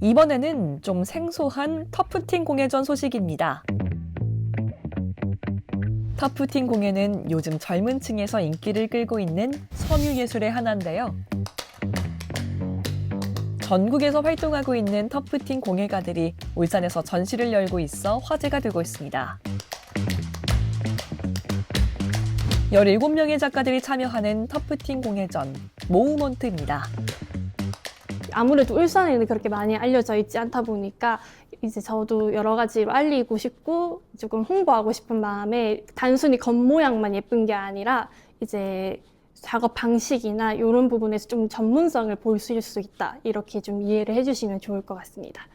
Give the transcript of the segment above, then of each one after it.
이번에는 좀 생소한 터프팅 공예전 소식입니다. 터프팅 공예는 요즘 젊은 층에서 인기를 끌고 있는 섬유 예술의 하나인데요. 전국에서 활동하고 있는 터프팅 공예가들이 울산에서 전시를 열고 있어 화제가 되고 있습니다. 17명의 작가들이 참여하는 터프팅 공예전 모우먼트입니다. 아무래도 울산에는 그렇게 많이 알려져 있지 않다 보니까 이제 저도 여러 가지로 알리고 싶고 조금 홍보하고 싶은 마음에 단순히 겉모양만 예쁜 게 아니라 이제 작업 방식이나 이런 부분에서 좀 전문성을 보실 수 있다 이렇게 좀 이해를 해주시면 좋을 것 같습니다.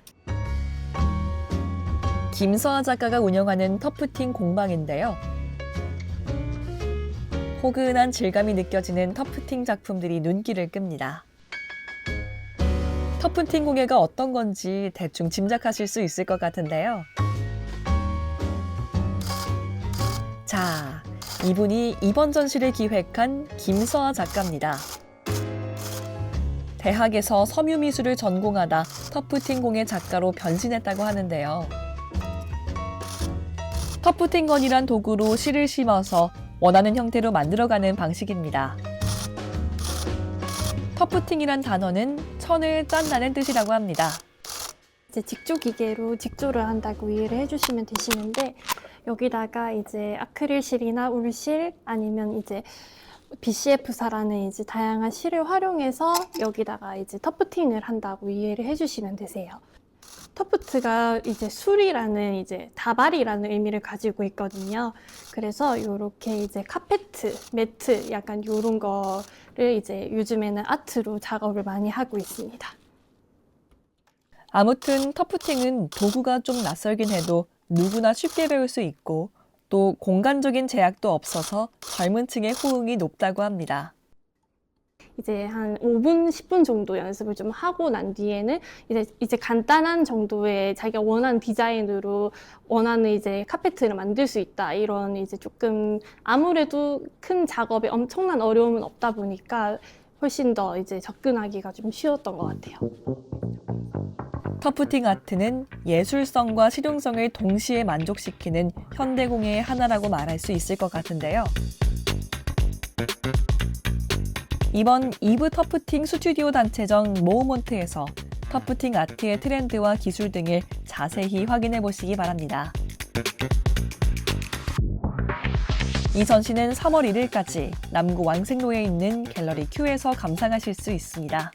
김서아 작가가 운영하는 터프팅 공방인데요. 포근한 질감이 느껴지는 터프팅 작품들이 눈길을 끕니다. 터프팅 공예가 어떤 건지 대충 짐작하실 수 있을 것 같은데요. 자, 이분이 이번 전시를 기획한 김서아 작가입니다. 대학에서 섬유미술을 전공하다 터프팅 공예 작가로 변신했다고 하는데요. 터프팅건이란 도구로 실을 심어서 원하는 형태로 만들어가는 방식입니다. 터프팅이란 단어는 천을 짠다는 뜻이라고 합니다. 이제 직조 기계로 직조를 한다고 이해를 해주시면 되시는데 여기다가 이제 아크릴실이나 울실 아니면 이제 BCF사라는 이제 다양한 실을 활용해서 여기다가 이제 터프팅을 한다고 이해를 해주시면 되세요. 터프트가 이제 술이라는 이제 다발이라는 의미를 가지고 있거든요. 그래서 이렇게 이제 카페트, 매트 약간 이런 거를 이제 요즘에는 아트로 작업을 많이 하고 있습니다. 아무튼 터프팅은 도구가 좀 낯설긴 해도 누구나 쉽게 배울 수 있고 또 공간적인 제약도 없어서 젊은 층의 호응이 높다고 합니다. 이제 한 5분, 10분 정도 연습을 좀 하고 난 뒤에는 이제, 이제 간단한 정도의 자기가 원하는 디자인으로 원하는 이제 카페트를 만들 수 있다. 이런 이제 조금 아무래도 큰 작업에 엄청난 어려움은 없다 보니까 훨씬 더 이제 접근하기가 좀 쉬웠던 것 같아요. 터프팅 아트는 예술성과 실용성을 동시에 만족시키는 현대공예의 하나라고 말할 수 있을 것 같은데요. 이번 이브 터프팅 스튜디오 단체전 모우먼트에서 터프팅 아트의 트렌드와 기술 등을 자세히 확인해 보시기 바랍니다. 이 전시는 3월 1일까지 남구 왕생로에 있는 갤러리 Q에서 감상하실 수 있습니다.